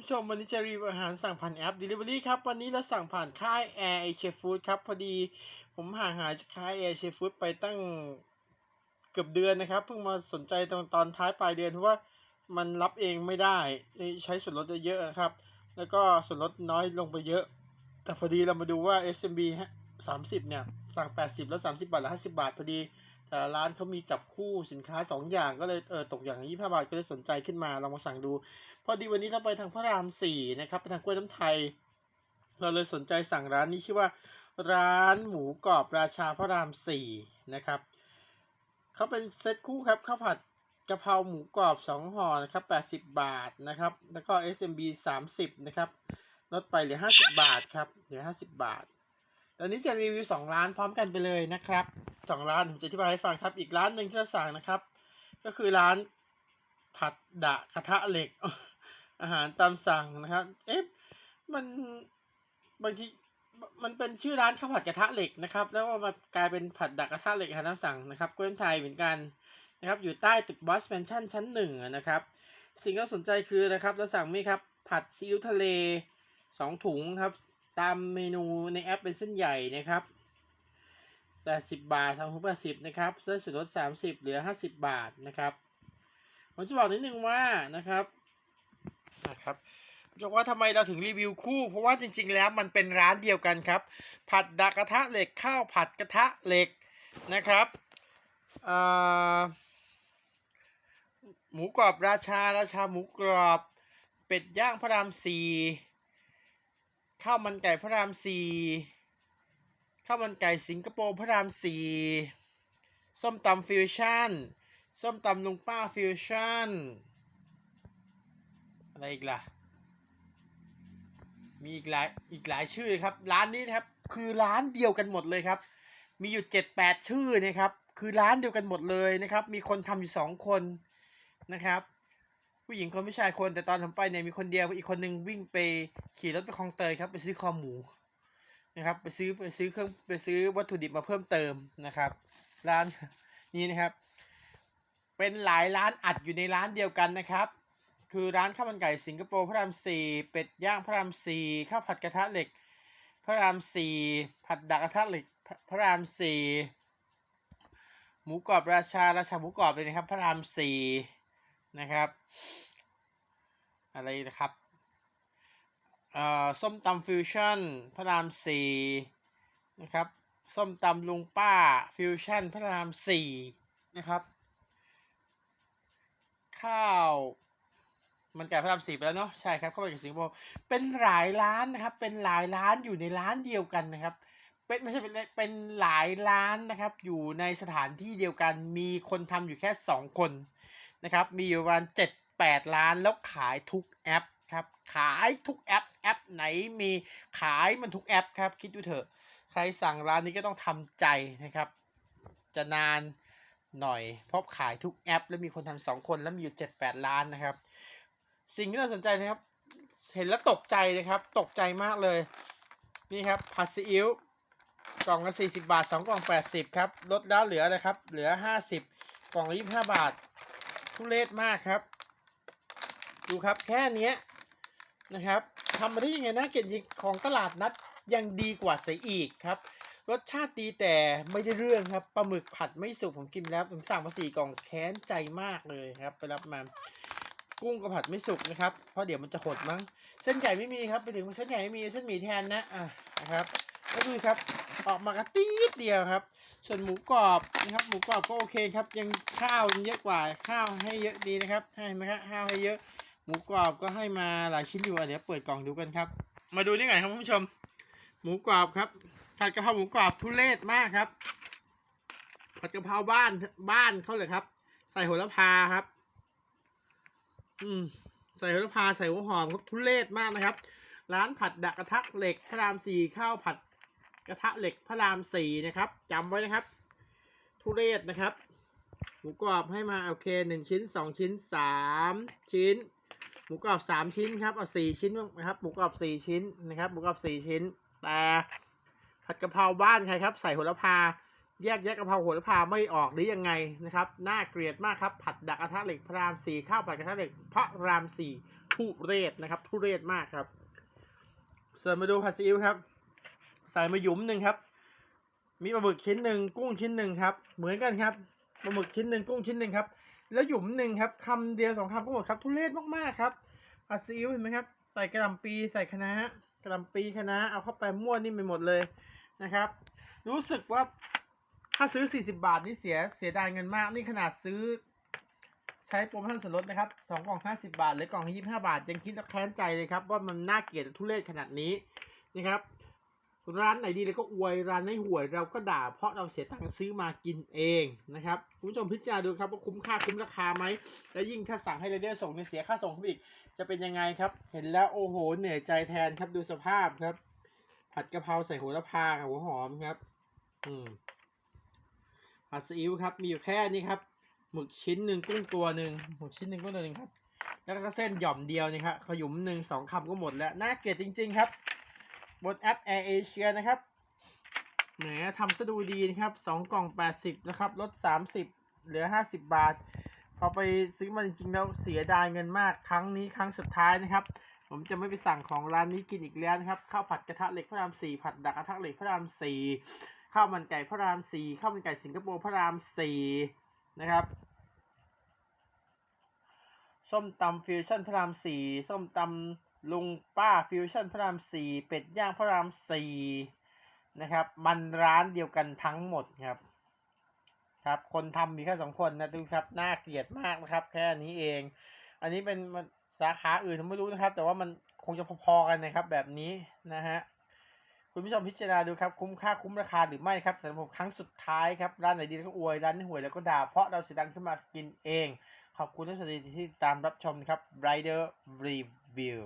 ผู้ชมวันนี้จะรีวิวอาหารสั่งผ่านแอป Delivery ครับ วันนี้เราสั่งผ่านค่าย Air Asia Food ครับ พอดีผมห่างหายจากค่าย Air Asia Food ไปตั้งเกือบเดือนนะครับ เพิ่งมาสนใจตอนตอนท้ายปลายเดือนเพราะว่ามันรับเองไม่ได้ใช้ส่วนลดเยอะๆนะครับ แล้วก็ส่วนลดน้อยลงไปเยอะ แต่พอดีเรามาดูว่า SMB ฮะ30 เนี่ย สั่ง 80 แล้ว 30 บาทแล้ว50 บาทพอดี แต่ร้านเขามีจับคู่สินค้า 2 อย่างก็เลยเออตกอย่างละ25บาทก็เลยสนใจขึ้นมาลองมาสั่งดู พอดีวันนี้เราไปทางพระราม4นะครับไปทางกล้วยน้ำไทย เราเลยสนใจสั่งร้านนี้ชื่อว่า ร้านหมูกรอบราชาพระราม4นะครับเขาเป็นเซตคู่ครับข้าวผัดกะเพราหมูกรอบ 2ห่อนะครับ80 บาทนะครับ แล้วก็ SMB 30 นะครับลดไปเหลือ 50 บาทครับเหลือ 50 บาท ตอนนี้จะรีวิว2ร้านพร้อมกันไปเลยนะครับ2ร้านผมจะอธิบายให้ฟังครับ อีกร้านหนึ่งที่เราสั่งนะครับ ก็คือร้านผัดดะกระทะเหล็ก อาหารตามสั่งนะครับ เอ๊ะมันบางทีมันเป็นชื่อร้านข้าวผัดกระทะเหล็กนะครับ แล้วก็มากลายเป็นผัดดักกระทะเหล็กอาหารตามสั่งนะครับกล้วยไทยเหมือนกันนะครับ อยู่ใต้ตึกบอสแมนชั่นชั้นหนึ่งนะครับ สิ่งที่น่าสนใจคือนะครับเราสั่งนี่ครับผัดซีอิ๊วทะเลสองถุงครับ ตามเมนูในแอปเป็นเส้นใหญ่นะครับแปดสิบบาทสามถุงแปดสิบนะครับเสื้อส่วนลดสามสิบเหลือห้าสิบบาทนะครับผมจะบอกนิดนึงว่านะครับนะครับจะว่าทำไมเราถึงรีวิวคู่ เพราะว่าจริง ๆ แล้วมันเป็นร้านเดียวกันครับ ผัดดักกระทะเหล็กข้าวผัดกระทะเหล็กนะครับหมูกรอบราชาราชาหมูกรอบ เป็ดย่างพระรามสี่ ข้าวมันไก่พระรามสี่ข้าวมันไก่สิงคโปร์พระรามสี่ส้มตำฟิวชั่น ส้มตำลุงป้าฟิวชั่น อะไรอีกล่ะ มีอีกหลายอีกหลายชื่อครับ ร้านนี้นะครับ คือร้านเดียวกันหมดเลยครับ มีอยู่เจ็ดแปดชื่อนะครับ คือร้านเดียวกันหมดเลยนะครับ มีคนทำอยู่สองคนนะครับ ผู้หญิงคนผู้ชายคนแต่ตอนผมไปเนี่ยมีคนเดียวอีกคนนึงวิ่งไปขี่รถไปคลองเตยครับ ไปซื้อคอหมูนะครับ ไปซื้อไปซื้อเครื่องไปซื้อวัตถุดิบมาเพิ่มเติมนะครับ ร้านนี้นะครับ เป็นหลายร้านอัดอยู่ในร้านเดียวกันนะครับ คือร้านข้าวมันไก่สิงคโปร์พระรามสี่เป็ดย่างพระรามสี่ข้าวผัดกระทะเหล็ก พระรามสี่ผัดดักกระทะเหล็กพระรามสี่หมูกรอบราชาราชาหมูกรอบเลยนะครับ พระรามสี่ นะครับ อะไรนะครับส้มตำฟิวชั่นพระรามสี่นะครับส้มตำลุงป้าฟิวชั่นพระรามสี่นะครับ ข้าวมันไก่พระรามสี่ไปแล้วเนาะใช่ครับเข้าไปกับสิงคโปร์เป็นหลายร้านนะครับ เป็นหลายร้านอยู่ในร้านเดียวกันนะครับ เป็นไม่ใช่เป็นเป็นหลายร้านนะครับ อยู่ในสถานที่เดียวกันมีคนทำอยู่แค่สองคน นะครับ มีอยู่ประมาณเจ็ดแปดร้านแล้วขายทุกแอปครับ ขายทุกแอป แอปไหนมีขายมันทุกแอปครับ คิดดูเถอะ ใครสั่งร้านนี้ก็ต้องทำใจนะครับ จะนานหน่อย เพราะขายทุกแอป แล้วมีคนทำสองคนแล้วมีอยู่เจ็ดแปดล้านนะครับ สิ่งที่น่าสนใจนะครับ เห็นแล้วตกใจเลยครับ ตกใจมากเลย นี่ครับผัดซีอิ๊วกล่องละ40 บาท 2 กล่อง 80 ครับ ลดแล้วเหลือนะครับ เหลือ 50 กล่องละ25 บาท ทุเรศมากครับ ดูครับแค่นี้นะครับทำมาได้ยังไงนะเกยรติของตลาดนัดยังดีกว่าเสียอีกครับ รสชาติดีแต่ไม่ได้เรื่องครับปลาหมึกผัดไม่สุกผมกินแล้วผมสั่งมาสี่กล่องแค้นใจมากเลยครับ ไปรับมากุ้งกระผัดไม่สุกนะครับ เพราะเดี๋ยวมันจะหดมั้ง เส้นใหญ่ไม่มีครับ ไปถึงเส้นใหญ่ไม่มีเส้นหมี่แทนนะ อะนะครับ ก็คือครับ ออกมากระตีดเดียวครับ ส่วนหมูกรอบนะครับ หมูกรอบก็โอเคครับ ยังข้าวเยอะกว่า ข้าวให้เยอะดีนะครับให้ไหมครับข้าวให้เยอะ หมูกรอบก็ให้มาหลายชิ้นอยู่เดี๋ยวเปิดกล่องดูกันครับ มาดูนี่ไงครับคุณผู้ชม หมูกรอบครับผัดกะเพราหมูกรอบทุเรศมากครับผัดกะเพราบ้านบ้านเขาเลยครับ ใส่โหระพาครับ อืมใส่โหระพาใส่หัวหอมครับทุเรศมากนะครับ ร้านผัดดักกระทะเหล็กพระรามสี่ข้าวผัด กระทะเหล็กพระรามสี่นะครับจำไว้นะครับ ทุเรศนะครับหมูกรอบให้มาโอเคหนึ่งชิ้นสองชิ้นสามชิ้น หมูกรอบสามชิ้นครับเอาสี่ชิ้นนะครับหมูกรอบสี่ชิ้นนะครับหมูกรอบสี่ชิ้น แต่ผัดกะเพราบ้านใครครับ ใส่โหระพา แยกแยะกะเพราโหระพาไม่ออกหรือยังไงนะครับน่าเกลียดมากครับผัดดักกระทะเหล็กพระรามสี่ข้าวผัดกระทะเหล็กพระรามสี่ทุเรศนะครับ ทุเรศมากครับส่วนมาดูผัดซีอิ๊วครับ ใส่มาหยุมหนึ่งครับ มีปลาหมึกชิ้นหนึ่งกุ้งชิ้นหนึ่งครับ เหมือนกันครับปลาหมึกชิ้นหนึ่งกุ้งชิ้นหนึ่งครับ แล้วหยุมหนึ่งครับคำเดียวสองคำก็หมดครับ ทุเรศมากๆครับผัดซีอิ๊วเห็นไหมครับ ใส่กระหล่ำปีใส่คะน้ากระหล่ำปีคะน้าเอาเข้าไปมั่วนิ่ไปหมดเลยนะครับ รู้สึกว่าถ้าซื้อ 40 บาทนี่เสียเสียดายเงินมาก นี่ขนาดซื้อ ใช้โปรโมชั่นส่วนลดนะครับสองกล่อง50 บาท หรือกล่อง 25 บาท ยังคิดและแค้นใจเลยครับ ว่ามันน่าเกลียดทุเรศขนาดนี้นะครับ ร้านไหนดีเราก็อวยร้านไหนห่วยเราก็ด่า เพราะเราเสียตังค์ซื้อมากินเองนะครับคุณผู้ชมพิจารณาดูครับว่าคุ้มค่าคุ้มราคาไหมและยิ่งถ้าสั่งให้เรเดอร์ส่งเนี่ยเสียค่าส่งเขาอีก จะเป็นยังไงครับ เห็นแล้วโอ้โหเหนื่อยใจแทนครับดูสภาพครับ ผัดกะเพราใส่โหัวละพากับหัวหอมครับ อืมผัดซีอิ๊วครับมีอยู่แค่นี้ครับหมึกชิ้นหนึ่งกุ้งตัวหนึ่งหมึกชิ้นหนึ่งกุ้งตัวหนึ่งครับ แล้วก็เส้นหย่อมเดียวนี่ครับขยุมหนึ่งสองคำก็หมดแล้วน่าเกลียดจริง ๆ ครับ บนแอป Air Asia นะครับแหมทำซะดูดีนะครับสองกล่อง80นะครับลด30เหลือ50บาท พอไปซื้อมาจริงๆแล้วเสียดายเงินมากครั้งนี้ครั้งสุดท้ายนะครับ ผมจะไม่ไปสั่งของร้านนี้กินอีกแล้วนะครับข้าวผัดกระทะเหล็กพระรามสี่ผัดดักกระทะเหล็กพระรามสี่ข้าวมันไก่พระรามสี่ข้าวมันไก่สิงคโปร์พระรามสี่นะครับส้มตำฟิวชั่นพระรามสี่ส้มตำ ลุงป้าฟิวชั่นพระรามสี่เป็ดย่างพระรามสี่นะครับ มันร้านเดียวกันทั้งหมดครับ ครับ คนทำมีแค่สองคนนะดูครับน่าเกลียดมากนะครับ แค่นี้เอง อันนี้เป็นสาขาอื่นผมไม่รู้นะครับ แต่ว่ามันคงจะพอๆกันนะครับ แบบนี้นะฮะคุณผู้ชมพิจารณาดูครับคุ้มค่าคุ้มราคาหรือไม่ครับสำหรับผมครั้งสุดท้ายครับร้านไหนดีแล้วก็อวยร้านไหนห่วยแล้วก็ด่าเพราะเราเสียดังขึ้นมากินเอง ขอบคุณทุกท่านที่ติดตามรับชมครับ Rider Review